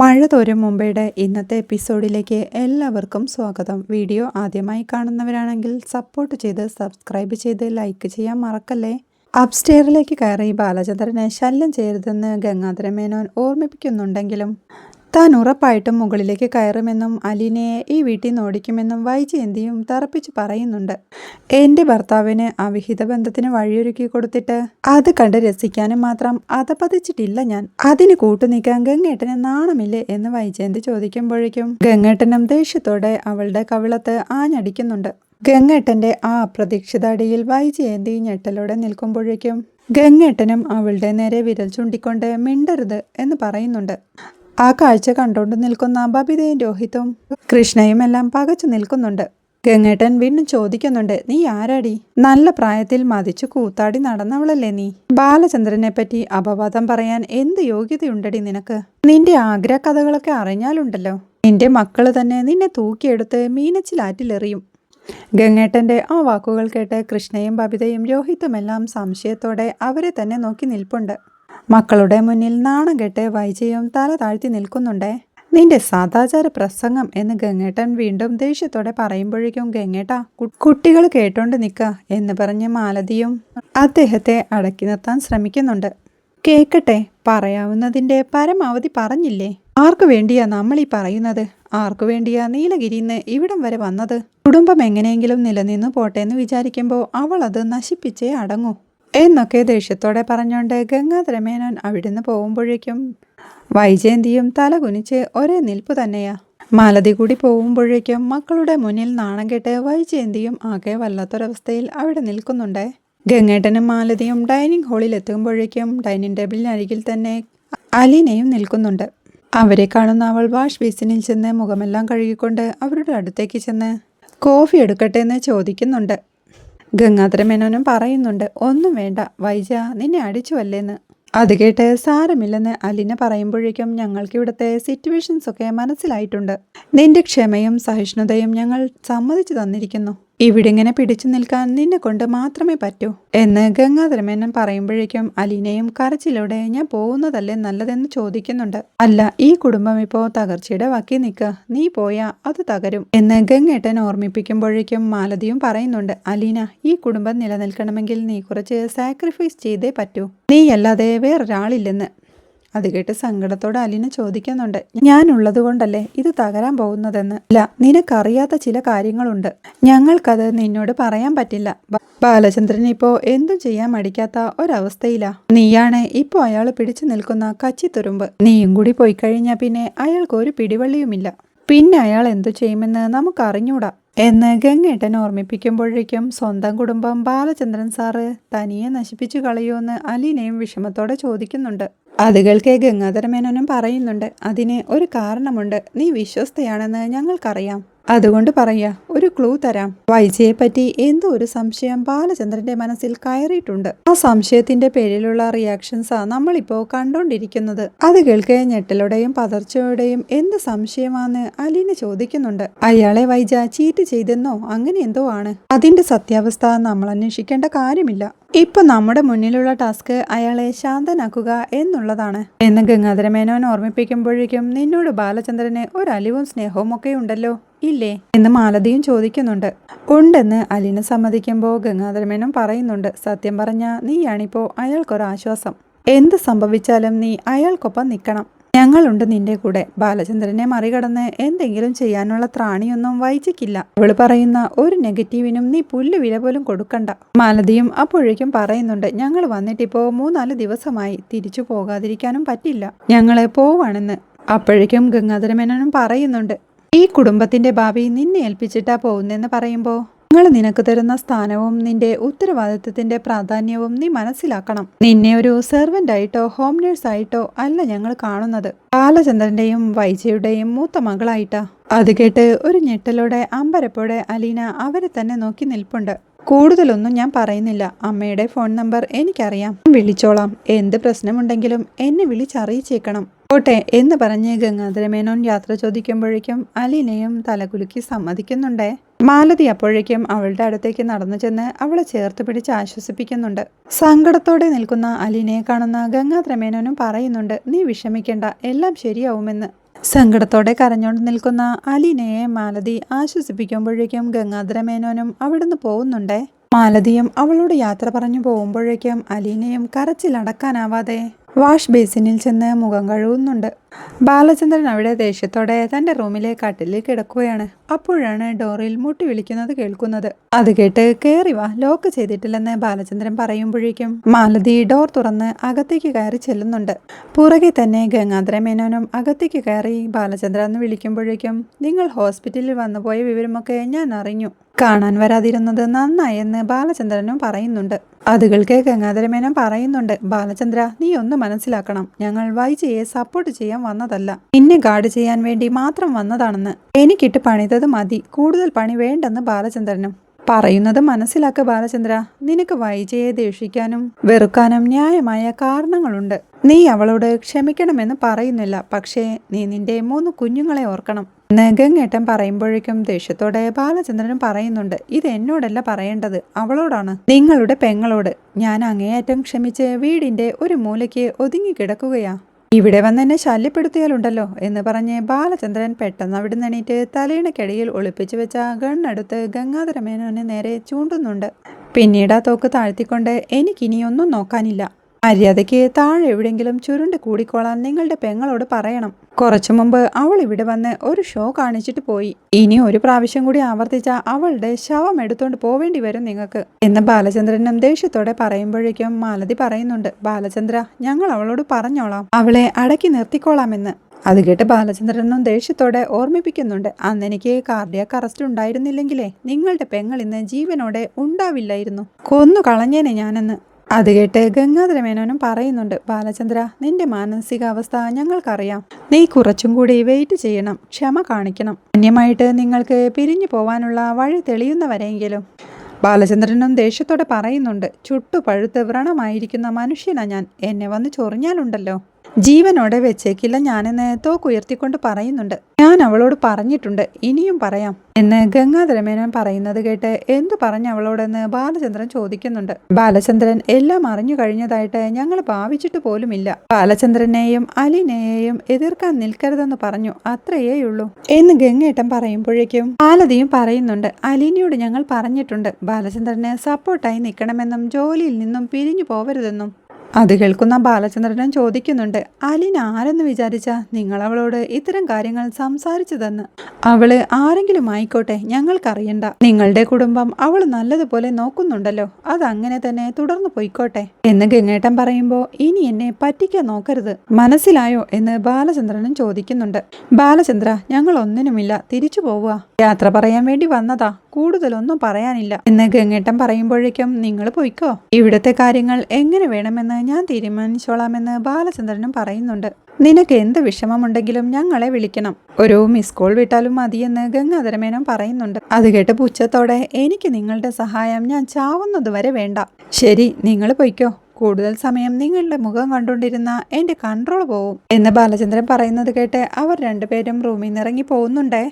മഴ തോരും മുംബൈയുടെ ഇന്നത്തെ എപ്പിസോഡിലേക്ക് എല്ലാവർക്കും സ്വാഗതം. വീഡിയോ ആദ്യമായി കാണുന്നവരാണെങ്കിൽ സപ്പോർട്ട് ചെയ്ത് സബ്സ്ക്രൈബ് ചെയ്ത് ലൈക്ക് ചെയ്യാൻ മറക്കല്ലേ? അപ്സ്റ്റെയറിലേക്ക് കയറി ബാലചന്ദ്രനെ ശല്യം ചെയ്യരുതെന്ന് ഗംഗാധര മേനോൻ ഓർമ്മിപ്പിക്കുന്നുണ്ടെങ്കിലും താൻ ഉറപ്പായിട്ടും മുകളിലേക്ക് കയറുമെന്നും അലീനയെ ഈ വീട്ടിൽ നിന്ന് ഓടിക്കുമെന്നും വൈജയന്തിയും തറപ്പിച്ച് പറയുന്നുണ്ട്. എന്റെ ഭർത്താവിന് അവിഹിത ബന്ധത്തിന് വഴിയൊരുക്കി കൊടുത്തിട്ട് അത് കണ്ട് രസിക്കാനും മാത്രം അതപതിച്ചിട്ടില്ല ഞാൻ. അതിന് കൂട്ടുനിൽക്കാൻ ഗംഗേട്ടന് നാണമില്ലേ എന്ന് വൈജയന്തി ചോദിക്കുമ്പോഴേക്കും ഗംഗേട്ടനും ദേഷ്യത്തോടെ അവളുടെ കവിളത്ത് ആഞ്ഞടിക്കുന്നുണ്ട്. ഗംഗേട്ടന്റെ ആ അപ്രതീക്ഷിത അടിയിൽ വൈജയന്തി ഞെട്ടലോടെ നിൽക്കുമ്പോഴേക്കും ഗംഗേട്ടനും അവളുടെ നേരെ വിരൽ ചൂണ്ടിക്കൊണ്ട് മിണ്ടരുത് എന്ന് പറയുന്നുണ്ട്. ആ കാഴ്ച കണ്ടുകൊണ്ട് നിൽക്കുന്ന ബബിതയും രോഹിതും കൃഷ്ണയും എല്ലാം പകച്ചു നിൽക്കുന്നുണ്ട്. ഗംഗേട്ടൻ വീണ്ടും ചോദിക്കുന്നുണ്ട് നീ ആരാടി? നല്ല പ്രായത്തിൽ മതിച്ചു കൂത്താടി നടന്നവളല്ലേ നീ? ബാലചന്ദ്രനെ പറ്റി അപവാദം പറയാൻ എന്ത് യോഗ്യതയുണ്ടടി നിനക്ക്? നിന്റെ ആഗ്രഹ കഥകളൊക്കെ അറിഞ്ഞാലുണ്ടല്ലോ. നിന്റെ മക്കൾ തന്നെ നിന്നെ തൂക്കിയെടുത്ത് മീനച്ചിലാറ്റിലെറിയും ഗംഗേട്ടന്റെ ആ വാക്കുകൾ കേട്ട് കൃഷ്ണയും ബബിതയും രോഹിത്തുമെല്ലാം സംശയത്തോടെ അവരെ തന്നെ നോക്കി നിൽപ്പുണ്ട്. മക്കളുടെ മുന്നിൽ നാണം കെട്ട് വൈജയും തല താഴ്ത്തി നിൽക്കുന്നുണ്ടേ. നിന്റെ സദാചാര പ്രസംഗം എന്ന് ഗംഗേട്ടൻ വീണ്ടും ദേഷ്യത്തോടെ പറയുമ്പോഴേക്കും ഗംഗേട്ട കുട്ടികൾ കേട്ടോണ്ട് നിൽക്ക എന്ന് പറഞ്ഞ് മാലതിയും അദ്ദേഹത്തെ അടക്കി നിർത്താൻ ശ്രമിക്കുന്നുണ്ട്. കേക്കട്ടെ പറയാവുന്നതിന്റെ പരമാവധി പറഞ്ഞില്ലേ? ആർക്കു വേണ്ടിയാ നമ്മൾ ഈ പറയുന്നത്? ആർക്കു വേണ്ടിയാ നീലഗിരിന്ന് ഇവിടം വരെ വന്നത്? കുടുംബം എങ്ങനെയെങ്കിലും നിലനിന്നു പോട്ടെ എന്ന് വിചാരിക്കുമ്പോൾ അവൾ അത് നശിപ്പിച്ചേ അടങ്ങൂ. എന്നൊക്കെ ദേഷ്യത്തോടെ പറഞ്ഞുകൊണ്ട് ഗംഗാധരമേനോൻ അവിടുന്ന് പോകുമ്പോഴേക്കും വൈജയന്തിയും തല കുനിച്ച് ഒരേ നിൽപ്പ് തന്നെയാ. മാലതി കൂടി പോകുമ്പോഴേക്കും മക്കളുടെ മുന്നിൽ നാണം കെട്ട് വൈജയന്തിയും ആകെ വല്ലാത്തൊരവസ്ഥയിൽ അവിടെ നിൽക്കുന്നുണ്ട്. ഗംഗേട്ടനും മാലതിയും ഡൈനിങ് ഹാളിൽ എത്തുമ്പോഴേക്കും ഡൈനിങ് ടേബിളിനരികിൽ തന്നെ അലീനയും നിൽക്കുന്നുണ്ട്. അവരെ കാണുന്ന അവൾ വാഷ് ബേസിനിൽ ചെന്ന് മുഖമെല്ലാം കഴുകിക്കൊണ്ട് അവരുടെ അടുത്തേക്ക് ചെന്ന് കോഫി എടുക്കട്ടെ എന്ന് ചോദിക്കുന്നുണ്ട്. ഗംഗാധര മേനോനും പറയുന്നുണ്ട് ഒന്നും വേണ്ട വൈജ നിന്നെ അടിച്ചു അല്ലേന്ന് അത് കേട്ട് സാരമില്ലെന്ന് അലിന പറയുമ്പോഴേക്കും ഞങ്ങൾക്ക് ഇവിടുത്തെ സിറ്റുവേഷൻസ് ഒക്കെ മനസ്സിലായിട്ടുണ്ട്. നിന്റെ ക്ഷമയും സഹിഷ്ണുതയും ഞങ്ങൾ സമ്മതിച്ചു തന്നിരിക്കുന്നു. ഇവിടെ ഇങ്ങനെ പിടിച്ചു നിൽക്കാൻ നിന്നെ കൊണ്ട് മാത്രമേ പറ്റൂ എന്ന് ഗംഗാധരമേനൻ പറയുമ്പോഴേക്കും അലീനയും കരച്ചിലൂടെ ഞാൻ പോകുന്നതല്ലേ നല്ലതെന്ന് ചോദിക്കുന്നുണ്ട്. അല്ല ഈ കുടുംബം ഇപ്പോ തകർച്ചയുടെ വക്കി നിൽക്കുക നീ പോയാ അത് തകരും എന്ന് ഗംഗേട്ടൻ ഓർമ്മിപ്പിക്കുമ്പോഴേക്കും മാലതിയും പറയുന്നുണ്ട്. അലീന ഈ കുടുംബം നിലനിൽക്കണമെങ്കിൽ നീ കുറച്ച് സാക്രിഫൈസ് ചെയ്തേ പറ്റൂ. നീയല്ലാതെ വേറൊരാളില്ലെന്ന്. അത് കേട്ട് സങ്കടത്തോടെ അലിന ചോദിക്കുന്നുണ്ട് ഞാനുള്ളത് കൊണ്ടല്ലേ ഇത് തകരാൻ പോകുന്നതെന്ന്? അല്ല നിനക്കറിയാത്ത ചില കാര്യങ്ങളുണ്ട്. ഞങ്ങൾക്കത് നിന്നോട് പറയാൻ പറ്റില്ല. ബാലചന്ദ്രൻ ഇപ്പോ എന്തും ചെയ്യാൻ മടിക്കാത്ത ഒരവസ്ഥയിലാ. നീയാണ് ഇപ്പോ അയാൾ പിടിച്ചു നിൽക്കുന്ന കച്ചിത്തുരുമ്പ് നീയും കൂടി പോയി കഴിഞ്ഞാൽ പിന്നെ അയാൾക്ക് ഒരു പിടിവള്ളിയുമില്ല. പിന്നെ അയാൾ എന്തു ചെയ്യുമെന്ന് നമുക്ക് അറിഞ്ഞൂടാ എന്ന് ഗംഗേട്ടൻ ഓർമ്മിപ്പിക്കുമ്പോഴേക്കും സ്വന്തം കുടുംബം ബാലചന്ദ്രൻ സാറ് തനിയെ നശിപ്പിച്ചു കളയുമെന്ന് അലീനയും വിഷമത്തോടെ ചോദിക്കുന്നുണ്ട്. അത് കേൾക്കെ ഗംഗാധരമേനോനും പറയുന്നുണ്ട്. അതിന് ഒരു കാരണമുണ്ട്. നീ വിശ്വസ്തയാണെന്ന് ഞങ്ങൾക്കറിയാം. അതുകൊണ്ട് പറയാ ഒരു ക്ലൂ തരാം. വൈജയെ പറ്റി എന്തോ ഒരു സംശയം ബാലചന്ദ്രന്റെ മനസ്സിൽ കയറിയിട്ടുണ്ട്. ആ സംശയത്തിന്റെ പേരിലുള്ള റിയാക്ഷൻസാ നമ്മളിപ്പോ കണ്ടോണ്ടിരിക്കുന്നത്. അത് കേൾക്കെ ഞെട്ടലോടെയും പതർച്ചയോടെയും എന്ത് സംശയമാന്ന് അലീന ചോദിക്കുന്നുണ്ട്. അയാളെ വൈജ ചീറ്റ് ചെയ്തെന്നോ? അങ്ങനെ എന്തോ ആണ്. അതിന്റെ സത്യാവസ്ഥ നമ്മൾ അന്വേഷിക്കേണ്ട കാര്യമില്ല. ഇപ്പൊ നമ്മുടെ മുന്നിലുള്ള ടാസ്ക് അയാളെ ശാന്തനാക്കുക എന്നുള്ളതാണ്. എന്ന് ഗംഗാധരമേനോൻ ഓർമ്മിപ്പിക്കുമ്പോഴേക്കും നിന്നോട് ബാലചന്ദ്രന് ഒരു അലിവും സ്നേഹവും ഒക്കെ ഉണ്ടല്ലോ. ഇല്ലേ? എന്ന് മാലതിയും ചോദിക്കുന്നുണ്ട്. ഉണ്ടെന്ന് അലിന് സമ്മതിക്കുമ്പോൾ ഗംഗാധരമേനും പറയുന്നുണ്ട് സത്യം പറഞ്ഞ നീയാണിപ്പോ അയാൾക്കൊരാശ്വാസം. എന്ത് സംഭവിച്ചാലും നീ അയാൾക്കൊപ്പം നിൽക്കണം ഞങ്ങളുണ്ട് നിന്റെ കൂടെ. ബാലചന്ദ്രനെ മറികടന്ന് എന്തെങ്കിലും ചെയ്യാനുള്ള ത്രാണിയൊന്നും വൈചിക്കില്ല അവൾ പറയുന്ന ഒരു നെഗറ്റീവിനും നീ പുല്ല് വില പോലും കൊടുക്കണ്ട. മാലതിയും അപ്പോഴേക്കും പറയുന്നുണ്ട് ഞങ്ങൾ വന്നിട്ടിപ്പോ മൂന്നാൽ ദിവസമായി തിരിച്ചു പോകാതിരിക്കാനും പറ്റില്ല. ഞങ്ങളെ പോവാണെന്ന്. അപ്പോഴേക്കും ഗംഗാധരമേനനും പറയുന്നുണ്ട് ഈ കുടുംബത്തിന്റെ ഭാവി നിന്നെ ഏൽപ്പിച്ചിട്ടാ പോകുന്നെന്ന് പറയുമ്പോൾ നിങ്ങൾ നിനക്ക് തരുന്ന സ്ഥാനവും നിന്റെ ഉത്തരവാദിത്വത്തിന്റെ പ്രാധാന്യവും നീ മനസ്സിലാക്കണം. നിന്നെ ഒരു സെർവന്റ് ആയിട്ടോ ഹോം നേഴ്സ് ആയിട്ടോ അല്ല ഞങ്ങൾ കാണുന്നത്. ബാലചന്ദ്രന്റെയും വൈജയുടെയും മൂത്ത മകളായിട്ടാ. അത് കേട്ട് ഒരു ഞെട്ടലോടെ അമ്പരപ്പോടെ അലീന അവരെ തന്നെ നോക്കി നിൽപ്പുണ്ട്. കൂടുതലൊന്നും ഞാൻ പറയുന്നില്ല. അമ്മയുടെ ഫോൺ നമ്പർ എനിക്കറിയാം. വിളിച്ചോളാം. എന്ത് പ്രശ്നമുണ്ടെങ്കിലും എന്നെ വിളിച്ചറിയിച്ചേക്കണം. പോട്ടെ എന്ന് പറഞ്ഞ് ഗംഗാധരമേനോൻ യാത്ര ചോദിക്കുമ്പോഴേക്കും അലീനയും തലകുലുക്കി സമ്മതിക്കുന്നുണ്ടേ? മാലതി അപ്പോഴേക്കും അവളുടെ അടുത്തേക്ക് നടന്നു ചെന്ന് അവളെ ചേർത്ത് പിടിച്ച് ആശ്വസിപ്പിക്കുന്നുണ്ട്. സങ്കടത്തോടെ നിൽക്കുന്ന അലീനയെ കാണുന്ന ഗംഗാധരമേനോനും പറയുന്നുണ്ട് നീ വിഷമിക്കേണ്ട എല്ലാം ശരിയാവുമെന്ന്. സങ്കടത്തോടെ കരഞ്ഞോണ്ട് നിൽക്കുന്ന അലീനയെ മാലതി ആശ്വസിപ്പിക്കുമ്പോഴേക്കും ഗംഗാധരമേനോനും അവിടുന്ന് പോകുന്നുണ്ടേ? മാലതിയും അവളോട് യാത്ര പറഞ്ഞു പോകുമ്പോഴേക്കും അലീനയും കരച്ചിലടക്കാനാവാതെ വാഷ് ബേസിനിൽ ചെന്ന് മുഖം കഴുകുന്നുണ്ട്. ബാലചന്ദ്രൻ അവിടെ ദേഷ്യത്തോടെ തന്റെ റൂമിലെ കട്ടിലിൽ കിടക്കുകയാണ്. അപ്പോഴാണ് ഡോറിൽ മുട്ടി വിളിക്കുന്നത് കേൾക്കുന്നത്. അത് കേട്ട് കയറി വാ ലോക്ക് ചെയ്തിട്ടില്ലെന്ന് ബാലചന്ദ്രൻ പറയുമ്പോഴേക്കും മാലതി ഡോർ തുറന്ന് അകത്തേക്ക് കയറി ചെല്ലുന്നുണ്ട്. പുറകെ തന്നെ ഗംഗാധര മേനോനും അകത്തേക്ക് കയറി ബാലചന്ദ്രൻ എന്ന് വിളിക്കുമ്പോഴേക്കും നിങ്ങൾ ഹോസ്പിറ്റലിൽ വന്നുപോയ വിവരമൊക്കെ ഞാൻ അറിഞ്ഞു. കാണാൻ വരാതിരുന്നത് നന്നായെന്ന് ബാലചന്ദ്രനും പറയുന്നുണ്ട്. അത് കേൾക്കെ ഗംഗാധരമേനോൻ പറയുന്നുണ്ട് ബാലചന്ദ്ര നീ ഒന്ന് മനസ്സിലാക്കണം. ഞങ്ങൾ വൈജയെ സപ്പോർട്ട് ചെയ്യാൻ വന്നതല്ല. നിന്നെ ഗാർഡ് ചെയ്യാൻ വേണ്ടി മാത്രം വന്നതാണെന്ന്. എനിക്കിട്ട് പണിതത് മതി. കൂടുതൽ പണി വേണ്ടെന്ന് ബാലചന്ദ്രനും. പറയുന്നത് മനസ്സിലാക്ക ബാലചന്ദ്ര. നിനക്ക് വൈജയെ ദേഷിക്കാനും വെറുക്കാനും ന്യായമായ കാരണങ്ങളുണ്ട്. നീ അവളോട് ക്ഷമിക്കണമെന്ന് പറയുന്നില്ല. പക്ഷേ നീ നിന്റെ മൂന്ന് കുഞ്ഞുങ്ങളെ ഓർക്കണം. ഗംഗേട്ടൻ പറയുമ്പോഴേക്കും ദേഷ്യത്തോടെ ബാലചന്ദ്രനും പറയുന്നുണ്ട് ഇത് എന്നോടല്ല പറയേണ്ടത് അവളോടാണ്. നിങ്ങളുടെ പെങ്ങളോട്. ഞാൻ അങ്ങേയറ്റം ക്ഷമിച്ച് വീടിന്റെ ഒരു മൂലയ്ക്ക് ഒതുങ്ങി കിടക്കുകയാ. ഇവിടെ വന്നെന്നെ ശല്യപ്പെടുത്തിയാലുണ്ടല്ലോ എന്ന് പറഞ്ഞ് ബാലചന്ദ്രൻ പെട്ടെന്ന് അവിടെ എണീറ്റ് തലയിണക്കടിയിൽ ഒളിപ്പിച്ചു വെച്ച ഗണ്ണെടുത്ത് ഗംഗാധര മേനോന് നേരെ ചൂണ്ടുന്നുണ്ട്. പിന്നീട് ആ തോക്ക് താഴ്ത്തിക്കൊണ്ട് എനിക്കിനിയൊന്നും നോക്കാനില്ല. മര്യാദയ്ക്ക് താഴെ എവിടെയെങ്കിലും ചുരുണ്ട് കൂടിക്കോളാൻ നിങ്ങളുടെ പെങ്ങളോട് പറയണം. കുറച്ചു മുമ്പ് അവൾ ഇവിടെ വന്ന് ഒരു ഷോ കാണിച്ചിട്ട് പോയി. ഇനി ഒരു പ്രാവശ്യം കൂടി ആവർത്തിച്ച അവളുടെ ശവം എടുത്തുകൊണ്ട് പോവേണ്ടി വരും നിങ്ങൾക്ക്. എന്ന് ബാലചന്ദ്രനും ദേഷ്യത്തോടെ പറയുമ്പോഴേക്കും മാലതി പറയുന്നുണ്ട് ബാലചന്ദ്ര ഞങ്ങൾ അവളോട് പറഞ്ഞോളാം. അവളെ അടക്കി നിർത്തിക്കോളാമെന്ന്. അത് കേട്ട് ബാലചന്ദ്രനും ദേഷ്യത്തോടെ ഓർമ്മിപ്പിക്കുന്നുണ്ട് അന്ന് എനിക്ക് കാർഡിയാക് അറസ്റ്റ് ഉണ്ടായിരുന്നില്ലെങ്കിലേ നിങ്ങളുടെ പെങ്ങൾ ഇന്ന് ജീവനോടെ ഉണ്ടാവില്ലായിരുന്നു. കൊന്നു കളഞ്ഞേനെ ഞാനെന്ന്. അത് കേട്ട് ഗംഗാധര മേനോനും പറയുന്നുണ്ട് ബാലചന്ദ്ര നിന്റെ മാനസികാവസ്ഥ ഞങ്ങൾക്കറിയാം. നീ കുറച്ചും കൂടി വെയിറ്റ് ചെയ്യണം ക്ഷമ കാണിക്കണം. അന്യമായിട്ട് നിങ്ങൾക്ക് പിരിഞ്ഞു പോവാനുള്ള വഴി തെളിയുന്നവരെങ്കിലും. ബാലചന്ദ്രനും ദേഷ്യത്തോടെ പറയുന്നുണ്ട് ചുട്ടു പഴുത്ത് വ്രണമായിരിക്കുന്ന മനുഷ്യനാ ഞാൻ. എന്നെ വന്ന് ചൊറിഞ്ഞാലുണ്ടല്ലോ. ജീവനോടെ വെച്ചേക്കില്ല ഞാനെന്ന് തോക്കുയർത്തിക്കൊണ്ട് പറയുന്നുണ്ട്. ഞാൻ അവളോട് പറഞ്ഞിട്ടുണ്ട്. ഇനിയും പറയാം. എന്ന് ഗംഗാധരമേനോൻ പറയുന്നത് കേട്ട് എന്തു പറഞ്ഞ അവളോടെന്ന് ബാലചന്ദ്രൻ ചോദിക്കുന്നുണ്ട്. ബാലചന്ദ്രൻ എല്ലാം അറിഞ്ഞു കഴിഞ്ഞതായിട്ട് ഞങ്ങൾ ഭാവിച്ചിട്ട് പോലുമില്ല. ബാലചന്ദ്രനെയും അലിനെയും എതിർക്കാൻ നിൽക്കരുതെന്ന് പറഞ്ഞു. അത്രയേ ഉള്ളൂ എന്ന് ഗംഗേട്ടൻ പറയുമ്പോഴേക്കും ആലതിയും പറയുന്നുണ്ട്. അലിനിയോട് ഞങ്ങൾ പറഞ്ഞിട്ടുണ്ട്. ബാലചന്ദ്രനെ സപ്പോർട്ടായി നിൽക്കണമെന്നും ജോലിയിൽ നിന്നും പിരിഞ്ഞു പോവരുതെന്നും. അത് കേൾക്കുന്ന ബാലചന്ദ്രനും ചോദിക്കുന്നുണ്ട് അലിൻ ആരെന്ന് വിചാരിച്ച നിങ്ങൾ അവളോട് ഇത്തരം കാര്യങ്ങൾ സംസാരിച്ചതെന്ന്? അവൾ ആരെങ്കിലും ആയിക്കോട്ടെ ഞങ്ങൾക്കറിയണ്ട. നിങ്ങളുടെ കുടുംബം അവൾ നല്ലതുപോലെ നോക്കുന്നുണ്ടല്ലോ അത് അങ്ങനെ തന്നെ തുടർന്നു പോയിക്കോട്ടെ. എന്ന് ഗംഗേട്ടൻ പറയുമ്പോൾ ഇനി എന്നെ പറ്റിക്കാൻ നോക്കരുത് മനസ്സിലായോ? എന്ന് ബാലചന്ദ്രനും ചോദിക്കുന്നുണ്ട്. ബാലചന്ദ്ര ഞങ്ങൾ ഒന്നിനുമില്ല തിരിച്ചു പോവുക. യാത്ര പറയാൻ വേണ്ടി വന്നതാ കൂടുതലൊന്നും പറയാനില്ല. എന്ന് ഗംഗേട്ടൻ പറയുമ്പോഴേക്കും നിങ്ങൾ പോയിക്കോ. ഇവിടുത്തെ കാര്യങ്ങൾ എങ്ങനെ വേണമെന്ന് ഞാൻ തീരുമാനിച്ചോളാമെന്ന് ബാലചന്ദ്രനും പറയുന്നുണ്ട്. നിനക്ക് എന്ത് വിഷമമുണ്ടെങ്കിലും ഞങ്ങളെ വിളിക്കണം. ഒരു മിസ് കോൾ വിട്ടാലും മതിയെന്ന് ഗംഗാധരമേനോൻ പറയുന്നുണ്ട്. അത് കേട്ട് പുച്ഛത്തോടെ എനിക്ക് നിങ്ങളുടെ സഹായം ഞാൻ ചാവുന്നതുവരെ വേണ്ട. ശരി നിങ്ങൾ പൊയ്ക്കോ. കൂടുതൽ സമയം നിങ്ങളുടെ മുഖം കണ്ടുകൊണ്ടിരുന്ന എന്റെ കൺട്രോൾ പോവും. എന്ന് ബാലചന്ദ്രൻ പറയുന്നത് കേട്ട് അവർ രണ്ടുപേരും റൂമിൽ നിന്ന് ഇറങ്ങി പോകുന്നുണ്ടേ.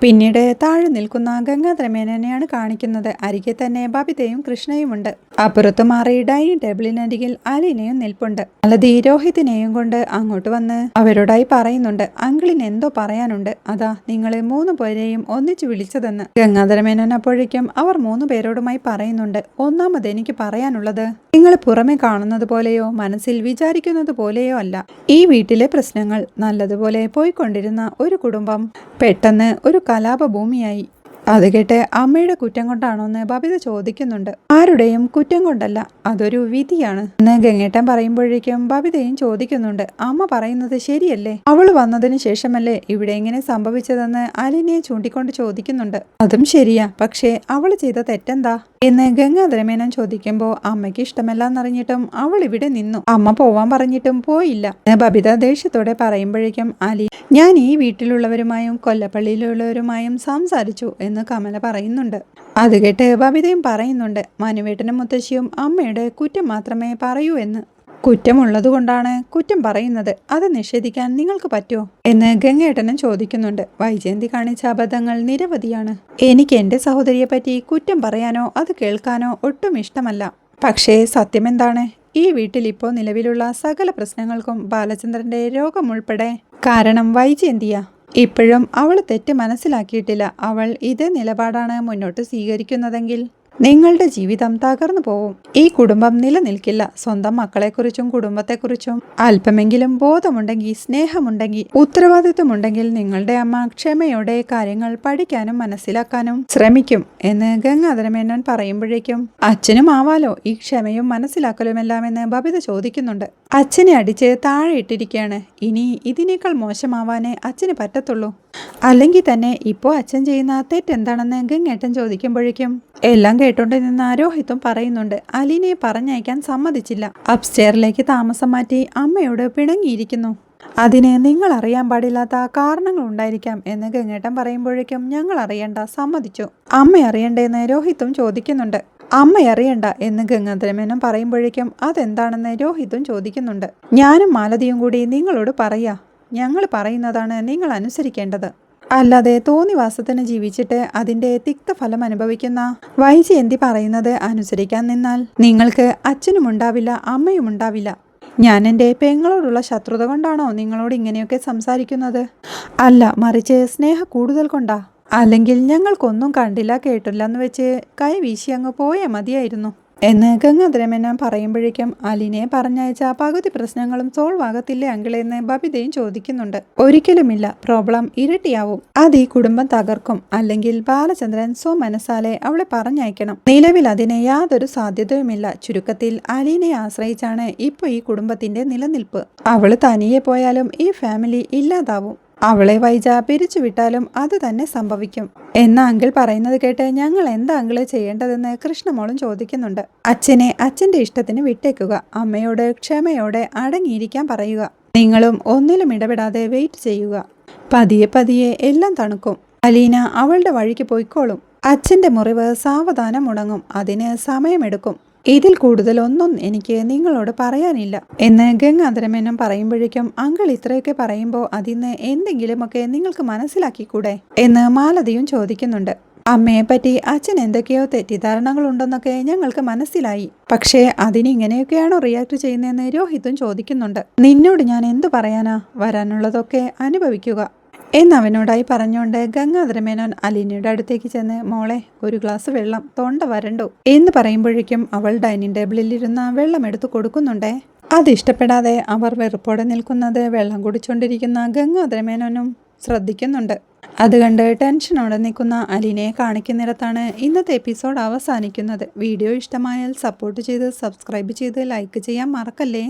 പിന്നീട് താഴെ നിൽക്കുന്ന ഗംഗാധരമേനനെയാണ് കാണിക്കുന്നത്. അരികെ തന്നെ ബബിതയും കൃഷ്ണയുമുണ്ട്. അപ്പുറത്ത് മാറി ഡൈനിങ് ടേബിളിനരികിൽ അലീനയും നിൽപ്പുണ്ട്. അലതി രോഹിതിനെയും കൊണ്ട് അങ്ങോട്ട് വന്ന് അവരോടായി പറയുന്നുണ്ട് അങ്കിളിന് എന്തോ പറയാനുണ്ട്. അതാ നിങ്ങളെ മൂന്ന് പേരെയും ഒന്നിച്ചു വിളിച്ചതെന്ന്. ഗംഗാധരമേനൻ അപ്പോഴേക്കും അവർ മൂന്നു പേരോടുമായി പറയുന്നുണ്ട് ഒന്നാമത് എനിക്ക് പറയാനുള്ളത് നിങ്ങൾ പുറമെ കാണുന്നത് പോലെയോ മനസ്സിൽ വിചാരിക്കുന്നത് പോലെയോ അല്ല. ഈ വീട്ടിലെ പ്രശ്നങ്ങൾ നല്ലതുപോലെ പോയിക്കൊണ്ടിരുന്ന ഒരു കുടുംബം പെട്ടെന്ന് ഒരു കലാപഭൂമിയായി. അത് കേട്ട് അമ്മയുടെ കുറ്റം കൊണ്ടാണോ എന്ന് ബബിത ചോദിക്കുന്നുണ്ട്. ആരുടെയും കുറ്റം കൊണ്ടല്ല അതൊരു വിധിയാണ് എന്ന് ഗംഗേട്ടൻ പറയുമ്പോഴേക്കും ബബിതയും ചോദിക്കുന്നുണ്ട് അമ്മ പറയുന്നത് ശരിയല്ലേ? അവൾ വന്നതിന് ശേഷമല്ലേ ഇവിടെ എങ്ങനെ സംഭവിച്ചതെന്ന് അലിനെ ചൂണ്ടിക്കൊണ്ട് ചോദിക്കുന്നുണ്ട്. അതും ശരിയാ പക്ഷേ അവൾ ചെയ്ത തെറ്റെന്താ? എന്ന് ഗംഗാധരമേനോൻ ചോദിക്കുമ്പോൾ അമ്മയ്ക്ക് ഇഷ്ടമല്ലെന്നറിഞ്ഞിട്ടും അവൾ ഇവിടെ നിന്നു. അമ്മ പോവാൻ പറഞ്ഞിട്ടും പോയില്ല. ബബിത ദേഷ്യത്തോടെ പറയുമ്പോഴേക്കും അലി ഞാൻ ഈ വീട്ടിലുള്ളവരുമായും കൊല്ലപ്പള്ളിയിലുള്ളവരുമായും സംസാരിച്ചു എന്ന് കമല പറയുന്നുണ്ട്. അത് കേട്ട് ബബിതയും പറയുന്നുണ്ട് മനുവേട്ടനും മുത്തശ്ശിയും അമ്മയുടെ കുറ്റം മാത്രമേ പറയൂ എന്ന്. കുറ്റമുള്ളതുകൊണ്ടാണ് കുറ്റം പറയുന്നത്. അത് നിഷേധിക്കാൻ നിങ്ങൾക്ക് പറ്റുമോ? എന്ന് ഗംഗേട്ടനും ചോദിക്കുന്നുണ്ട്. വൈജയന്തി കാണിച്ച അബദ്ധങ്ങൾ നിരവധിയാണ്. എനിക്ക് എന്റെ സഹോദരിയെ പറ്റി കുറ്റം പറയാനോ അത് കേൾക്കാനോ ഒട്ടും ഇഷ്ടമല്ല. പക്ഷേ സത്യമെന്താണ്? ഈ വീട്ടിൽ ഇപ്പോൾ നിലവിലുള്ള സകല പ്രശ്നങ്ങൾക്കും ബാലചന്ദ്രന്റെ രോഗം ഉൾപ്പെടെ കാരണം വൈജയന്തിയ. ഇപ്പോഴും അവൾ തെറ്റ് മനസ്സിലാക്കിയിട്ടില്ല. അവൾ ഇതേ നിലപാടാണ് മുന്നോട്ട് സ്വീകരിക്കുന്നതെങ്കിൽ നിങ്ങളുടെ ജീവിതം തകർന്നു പോവും. ഈ കുടുംബം നിലനിൽക്കില്ല. സ്വന്തം മക്കളെക്കുറിച്ചും കുടുംബത്തെക്കുറിച്ചും അല്പമെങ്കിലും ബോധമുണ്ടെങ്കിൽ സ്നേഹമുണ്ടെങ്കിൽ ഉത്തരവാദിത്വമുണ്ടെങ്കിൽ നിങ്ങളുടെ അമ്മ ക്ഷമയോടെ കാര്യങ്ങൾ പഠിക്കാനും മനസ്സിലാക്കാനും ശ്രമിക്കും എന്ന് ഗംഗാധരമേനോൻ പറയുമ്പോഴേക്കും അച്ഛനും ആവാലോ ഈ ക്ഷമയും മനസ്സിലാക്കലുമെല്ലാം എന്ന് ബബിത ചോദിക്കുന്നുണ്ട്. അച്ഛനെ അടിച്ച് താഴെ ഇട്ടിരിക്കുകയാണ്. ഇനി ഇതിനേക്കാൾ മോശമാവാനേ അച്ഛന് പറ്റത്തുള്ളൂ. അല്ലെങ്കിൽ തന്നെ ഇപ്പോൾ അച്ഛൻ ചെയ്യുന്ന തെറ്റെന്താണെന്ന് ഗംഗേട്ടൻ ചോദിക്കുമ്പോഴേക്കും എല്ലാം കേട്ടോണ്ട് നിന്ന ആരോഹിത്വം പറയുന്നുണ്ട് അലീനെ പറഞ്ഞയക്കാൻ സമ്മതിച്ചില്ല. അപ്സ്റ്റെയറിലേക്ക് താമസം മാറ്റി അമ്മയോട് പിണങ്ങിയിരിക്കുന്നു. അതിന് നിങ്ങൾ അറിയാൻ പാടില്ലാത്ത കാരണങ്ങൾ ഉണ്ടായിരിക്കാം എന്ന് ഗംഗേട്ടൻ പറയുമ്പോഴേക്കും ഞങ്ങൾ അറിയണ്ട സമ്മതിച്ചു. അമ്മ അറിയണ്ടേന്ന് രോഹിത്തും ചോദിക്കുന്നുണ്ട്. അമ്മ അറിയണ്ട എന്ന് ഗംഗാധരമേനോൻ പറയുമ്പോഴേക്കും അതെന്താണെന്ന് രോഹിത്തും ചോദിക്കുന്നുണ്ട്. ഞാനും മാലതിയും കൂടി നിങ്ങളോട് പറയാ. ഞങ്ങൾ പറയുന്നതാണ് നിങ്ങൾ അനുസരിക്കേണ്ടത്. അല്ലാതെ തോന്നിവാസത്തിന് ജീവിച്ചിട്ട് അതിന്റെ തിക്തഫലം അനുഭവിക്കുന്ന വൈജയന്തി പറയുന്നത് അനുസരിക്കാൻ നിന്നാൽ നിങ്ങൾക്ക് അച്ഛനും ഉണ്ടാവില്ല അമ്മയും ഉണ്ടാവില്ല ഞാൻ എന്റെ പെങ്ങളോടുള്ള ശത്രുത കൊണ്ടാണോ നിങ്ങളോട് ഇങ്ങനെയൊക്കെ സംസാരിക്കുന്നത്? അല്ല മറിച്ച് സ്നേഹ കൂടുതൽ കൊണ്ടാ? അല്ലെങ്കിൽ ഞങ്ങൾക്കൊന്നും കണ്ടില്ല കേട്ടില്ല എന്ന് വെച്ച് കൈ വീശി അങ്ങ് പോയേ മതിയായിരുന്നു. എന്ന് അതിരമേന പറയുമ്പോഴേക്കും അലിനെ പറഞ്ഞയച്ച പകുതി പ്രശ്നങ്ങളും സോൾവ് ആകത്തില്ലേ അങ്കിളെന്ന് ബബിതയും ചോദിക്കുന്നുണ്ട്. ഒരിക്കലുമില്ല പ്രോബ്ലം ഇരട്ടിയാവും. അത് ഈ കുടുംബം തകർക്കും അല്ലെങ്കിൽ ബാലചന്ദ്രൻ സ്വ മനസ്സാലെ അവളെ പറഞ്ഞയക്കണം. നിലവിൽ അതിന് യാതൊരു സാധ്യതയുമില്ല. ചുരുക്കത്തിൽ അലിനെ ആശ്രയിച്ചാണ് ഇപ്പോൾ ഈ കുടുംബത്തിന്റെ നിലനിൽപ്പ്. അവൾ തനിയെ പോയാലും ഈ ഫാമിലി ഇല്ലാതാവും. അവളെ വൈജ പിരിച്ചുവിട്ടാലും അത് തന്നെ സംഭവിക്കും. എന്ന അങ്കിൾ പറയുന്നത് കേട്ട് ഞങ്ങൾ എന്താ അങ്കിൾ ചെയ്യേണ്ടതെന്ന് കൃഷ്ണമോളും ചോദിക്കുന്നുണ്ട്. അച്ഛനെ അച്ഛന്റെ ഇഷ്ടത്തിന് വിട്ടേക്കുക. അമ്മയോട് ക്ഷമയോടെ അടങ്ങിയിരിക്കാൻ പറയുക. നിങ്ങളും ഒന്നിലും ഇടപെടാതെ വെയിറ്റ് ചെയ്യുക. പതിയെ പതിയെ എല്ലാം തണുക്കും. അലീന അവളുടെ വഴിക്ക് പോയിക്കോളും. അച്ഛന്റെ മുറിവ് സാവധാനം മുടങ്ങും അതിന് സമയമെടുക്കും. ഇതിൽ കൂടുതൽ ഒന്നും എനിക്ക് നിങ്ങളോട് പറയാനില്ല. എന്ന് ഗംഗാധരമേനോൻ പറയുമ്പോഴേക്കും അങ്കിൾ ഇത്രയൊക്കെ പറയുമ്പോൾ അതിന്ന് എന്തെങ്കിലുമൊക്കെ നിങ്ങൾക്ക് മനസ്സിലാക്കിക്കൂടെ? എന്ന് മാലതിയും ചോദിക്കുന്നുണ്ട്. അമ്മയെ പറ്റി അച്ഛൻ എന്തൊക്കെയോ തെറ്റിദ്ധാരണകളുണ്ടെന്നൊക്കെ ഞങ്ങൾക്ക് മനസ്സിലായി. പക്ഷേ അതിനിങ്ങനെയൊക്കെയാണോ റിയാക്ട് ചെയ്യുന്നതെന്ന് രോഹിത്തും ചോദിക്കുന്നുണ്ട്. നിന്നോട് ഞാൻ എന്തു പറയാനാ? വരാനുള്ളതൊക്കെ അനുഭവിക്കുക. എന്നവനോടായി പറഞ്ഞുകൊണ്ട് ഗംഗാധരമേനോൻ അലീനയുടെ അടുത്തേക്ക് ചെന്ന് മോളെ ഒരു ഗ്ലാസ് വെള്ളം തൊണ്ട വരണ്ടു എന്ന് പറയുമ്പോഴേക്കും അവൾ ഡൈനിങ് ടേബിളിൽ ഇരുന്ന വെള്ളം എടുത്തു കൊടുക്കുന്നുണ്ടേ. അത് ഇഷ്ടപ്പെടാതെ അവർ വെറുപ്പോടെ നിൽക്കുന്നത് വെള്ളം കുടിച്ചുകൊണ്ടിരിക്കുന്ന ഗംഗാധരമേനോനും ശ്രദ്ധിക്കുന്നുണ്ട്. അത് കണ്ട് ടെൻഷനോടെ നിൽക്കുന്ന അലീനയെ കാണിക്കുന്നിടത്താണ് ഇന്നത്തെ എപ്പിസോഡ് അവസാനിക്കുന്നത്. വീഡിയോ ഇഷ്ടമായാൽ സപ്പോർട്ട് ചെയ്ത് സബ്സ്ക്രൈബ് ചെയ്ത് ലൈക്ക് ചെയ്യാൻ മറക്കല്ലേ?